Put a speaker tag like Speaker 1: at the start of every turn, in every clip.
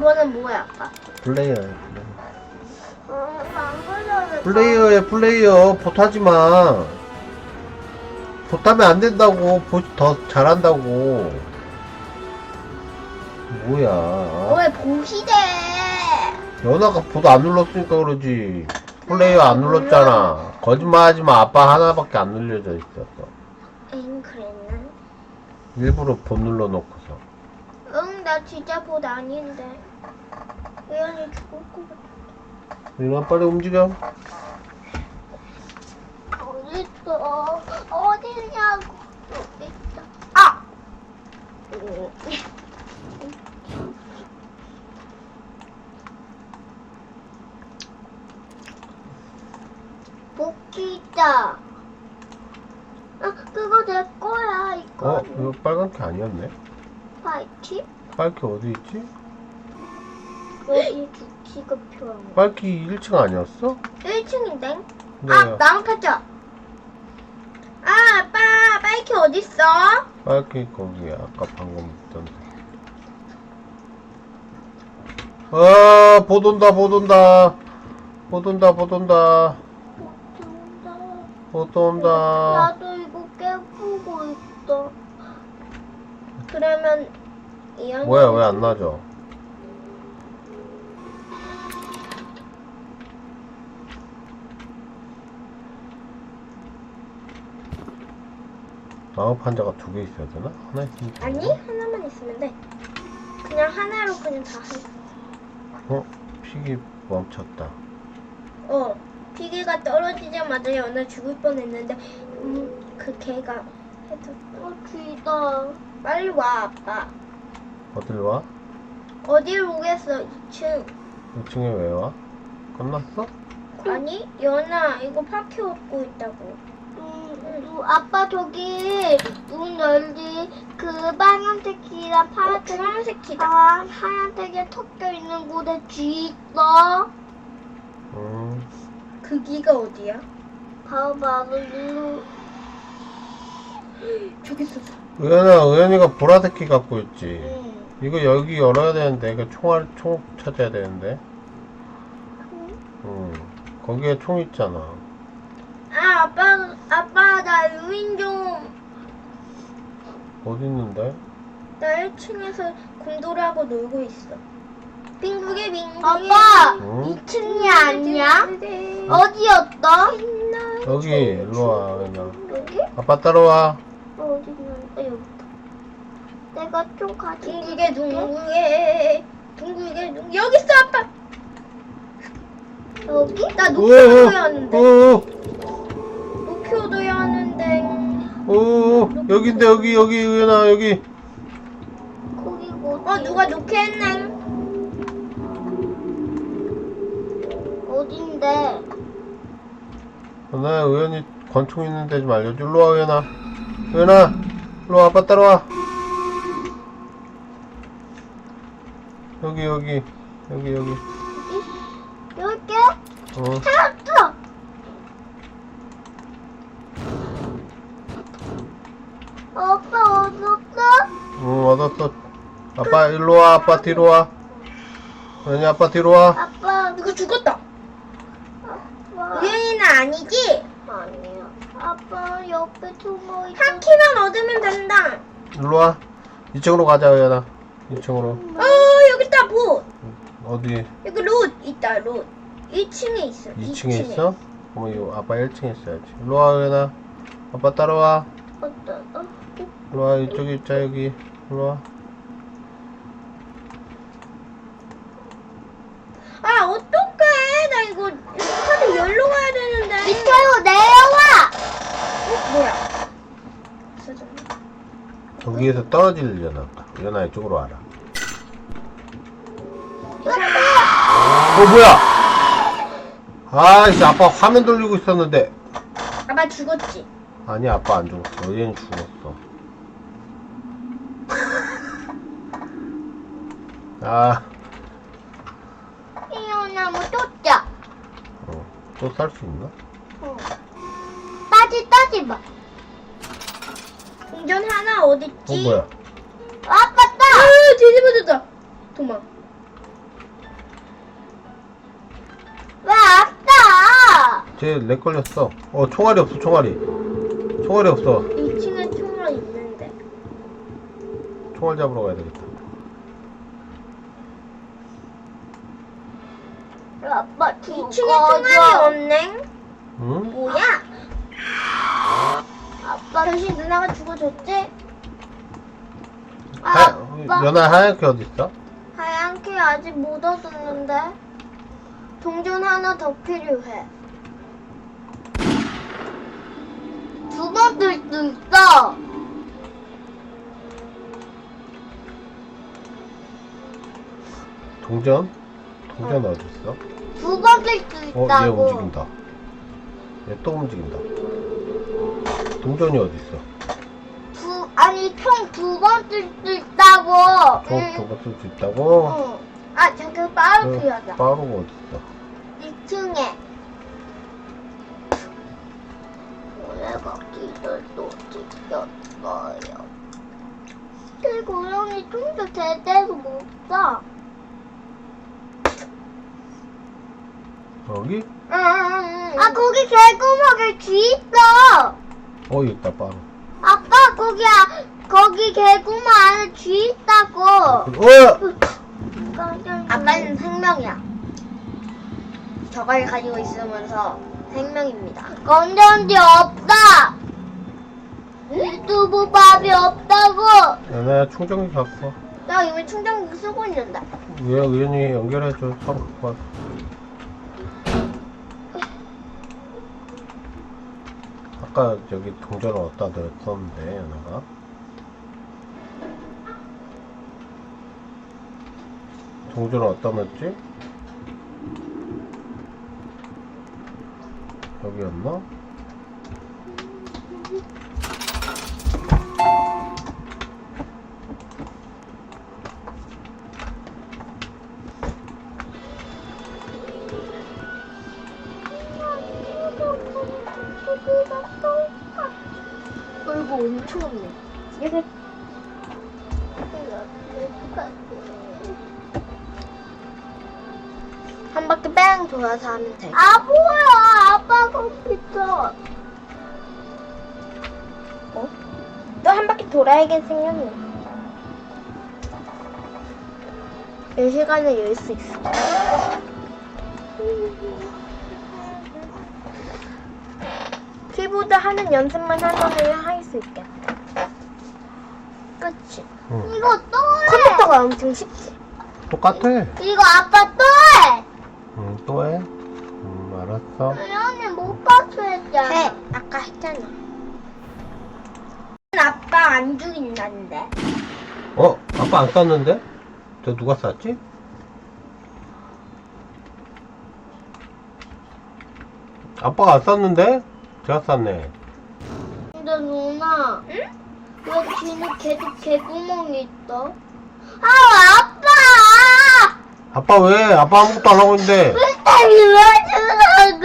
Speaker 1: 이거는 뭐야, 아빠?
Speaker 2: 플레이어야 플레이어.
Speaker 1: 어, 안 그려도
Speaker 2: 플레이어야 플레이어. 보타지 마. 보타면 안 된다고. 보, 더 잘한다고. 뭐야?
Speaker 1: 왜 보시대?
Speaker 2: 연아가 보도 안 눌렀으니까 그러지. 플레이어 안 눌렀잖아. 거짓말하지 마. 아빠 하나밖에 안 눌려져 있었어
Speaker 1: 엥, 그랬나?
Speaker 2: 일부러 본 눌러놓고서.
Speaker 1: 응, 나 진짜 봇 아닌데. 우연히 죽을 것 같아.
Speaker 2: 연아 빨리 움직여
Speaker 1: 어딨어? 어디냐고. 어딨어? 아! 복귀다. 아, 그거 내 거야, 이거.
Speaker 2: 어? 이거 빨간 게 아니었네? 빨키 어디 있지?
Speaker 1: 여기 거.
Speaker 2: 빨키 1층 아니었어?
Speaker 1: 1층인데?
Speaker 2: 네
Speaker 1: 아, 나랑 타자. 아, 아빠, 바이크 어딨어?
Speaker 2: 빨키 거기 아까 방금 있던데 아, 못 온다, 못 온다. 못 온다, 못 온다. 못 온다.
Speaker 1: 나도 이거 깨보고 있어. 그러면
Speaker 2: 뭐야, 왜 안 나죠? 마법 환자가 두 개 있어야 되나? 하나 있으면 되나?
Speaker 1: 아니 하나만 있으면 돼. 그냥 하나로 그냥 다 해.
Speaker 2: 어? 픽이 멈췄다.
Speaker 1: 어 피기가 떨어지자마자 연아 죽을 뻔했는데 음, 그 개가 해서 어 귀다. 빨리 와 아빠.
Speaker 2: 어딜 와?
Speaker 1: 어디로 오겠어 2층.
Speaker 2: 2층에 왜 와? 끝났어?
Speaker 1: 아니 연아 이거 파티 얻고 있다고. 음, 아빠 저기 문 열리 그 빨간색이랑 파란색 파란색 키다. 아, 하얀색에 섞여 있는 곳에 쥐 있어.
Speaker 2: 음,
Speaker 1: 그 기가 어디야? 봐봐, 일 로. 저기 있어.
Speaker 2: 의연아, 의연이가 보라색 키 갖고 있지.
Speaker 1: 응.
Speaker 2: 이거 여기 열어야 되는데, 이거 총알, 총 찾아야 되는데. 응. 거기에 총 있잖아.
Speaker 1: 아, 아빠, 아빠, 나 유인 좀.
Speaker 2: 어디 있는데?
Speaker 1: 나 1층에서 곰돌이하고 놀고 있어. 빙구게 빙구게.
Speaker 3: 아빠!
Speaker 2: 응?
Speaker 3: 2층이 아니야? 어디였어?
Speaker 2: 여기, 일로 와, 의연아.
Speaker 1: 여기?
Speaker 2: 아빠 따라와.
Speaker 1: 어, 어디 있는데? 여기.
Speaker 3: 내가 좀 가지고
Speaker 1: 둥글게 둥글게 둥글게 둥 여기 있어 아빠
Speaker 3: 여기?
Speaker 1: 나
Speaker 2: 오,
Speaker 1: 높이 얻어야 하는데
Speaker 2: 오,
Speaker 1: 높이 얻어야 하는데
Speaker 2: 오, 오, 여기인데, 여기, 여기, 의연아, 여기.
Speaker 3: 거기
Speaker 1: 뭐어 누가 높이 했네
Speaker 3: 어딘데?
Speaker 2: 나 의연이 권총 있는 데 좀 알려줘. 일로 와, 의연아. 의연아, 일로 와, 아빠 따라와. 여기, 여기, 여기, 여기.
Speaker 3: 여기?
Speaker 2: 어.
Speaker 3: 찾았어! 오빠 어딨어?
Speaker 2: 응, 얻었어. 아빠, 일로 와, 아빠 뒤로 와. 의연이 아빠 뒤로 와.
Speaker 3: 아빠
Speaker 1: 이거 죽었다
Speaker 3: 아빠
Speaker 1: 유인은 아니지
Speaker 3: 아니야 아빠 옆에 숨어 있어
Speaker 1: 한 키만 얻으면 된다
Speaker 2: 일로 와. 2층으로 가자, 의연아. 2층으로.
Speaker 1: 어 여기 있다 보
Speaker 2: 어디?
Speaker 1: 여기 롯 있다 롯 1층에 있어
Speaker 2: 2층에 있어? 그럼 이거 아빠 1층에 있어야지. 일로 와, 의연아. 아빠 따라와.
Speaker 3: 어떠 어?
Speaker 2: 일로 와, 이쪽에 있자, 여기. 일로 와.
Speaker 1: 아 어떡해 나 이거 카드 열로 가야 되는데
Speaker 3: 밑으로 내려와!
Speaker 1: 어 뭐야 없어졌네
Speaker 2: 저기에서 떨어지려나 보다. 의연아, 이쪽으로 와라. 어, 뭐야? 아이씨, 아빠 화면 돌리고 있었는데.
Speaker 1: 아빠 죽었지
Speaker 2: 아니, 아빠 안 죽었어. 의연이 죽었어. 아,
Speaker 3: 이혼나무 쫓자
Speaker 2: 어. 또 살 수 있나?
Speaker 3: 따지 따지 마
Speaker 1: 동전 하나 어 어딨지?
Speaker 2: 뭐야?
Speaker 3: 아, 맞다!
Speaker 1: 아, 뒤집어졌다. 도망. 와 아빠!
Speaker 2: 쟤렉 걸렸어. 어 총알이 없어 총알이. 총알이 없어.
Speaker 1: 2층에 총알 있는데.
Speaker 2: 총알 잡으러 가야 되겠다.
Speaker 3: 어, 뭐, 아빠
Speaker 1: 2층에 어, 총알이 없네?
Speaker 2: 응?
Speaker 1: 뭐야? 대신 누나가 죽어줬지?
Speaker 2: 하,
Speaker 3: 아빠.
Speaker 2: 연아 하얗게 어딨어?
Speaker 1: 하얀 키 아직 못 얻었는데. 동전 하나 더 필요해.
Speaker 3: 두번뜰수 있어.
Speaker 2: 동전? 동전 어딨어?
Speaker 3: 두번뜰수
Speaker 2: 어, 얘
Speaker 3: 있다고.
Speaker 2: 움직인다. 얘 또 움직인다. 동전이 어딨어?
Speaker 3: 두 아니 총 두번뜰수 있다고.
Speaker 2: 총 두번 쓸수 있다고?
Speaker 1: 응. 아, 저기 빠르게
Speaker 2: 그
Speaker 1: 하자.
Speaker 2: 빠루가 어딨어?
Speaker 1: 2층에.
Speaker 3: 내가 기절도 지켰어요. 그 고양이 좀더 제대로 못 써.
Speaker 2: 여기?
Speaker 1: 응, 응, 응.
Speaker 3: 아 거기 개구멍에 귀 있어.
Speaker 2: 어, 여기 있다, 빠루.
Speaker 3: 아빠 거기 아, 거기 개구멍 안에 귀 있다고.
Speaker 2: 어!
Speaker 1: 아빠는 생명이야. 저걸 가지고 있으면서 생명입니다.
Speaker 3: 건전지 없다. 유튜브 밥이 없다고.
Speaker 2: 연아야, 충전기 갖고 와.
Speaker 1: 나 이미 충전기 쓰고 있는데.
Speaker 2: 왜 의원이 연결해줘 서로 갖고 와. 아까 저기 동전을 어디다 넣었었는데 연아가 동전을 어디다 넣었지? 여기였나?
Speaker 1: 얼굴 엄청 없네. 여기 한 바퀴 뺑 돌아서 하면 돼.
Speaker 3: 아 뭐야 아빠 컴퓨터.
Speaker 1: 또한 바퀴 돌아야겠 생겼네. 이 시간에 열 수 있어. 키보드 하는 연습만 하면 할수 있겠다. 그치?
Speaker 2: 응.
Speaker 3: 이거 또 해.
Speaker 1: 컴퓨터가 엄청 쉽지?
Speaker 2: 똑같아.
Speaker 3: 이거 아빠 또 해.
Speaker 2: 응, 또 해? 응, 알았어.
Speaker 3: 연이 못 봤어 했잖아.
Speaker 1: 해. 아까 했잖아. 아빠 안 죽인다는데.
Speaker 2: 어? 아빠 안 쌌는데? 저 누가 쌌지? 아빠가 안 쌌는데? 제가 쌌네.
Speaker 3: 근데 누나.
Speaker 1: 응?
Speaker 3: 왜 뒤는 계속 개구멍이 있어? 아 아빠!
Speaker 2: 아빠 왜? 아빠 아무것도 안 하고 있는데.
Speaker 3: 왜 때리면 주는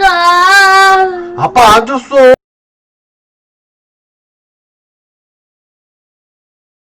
Speaker 3: 거?
Speaker 2: 아빠 안 줬어!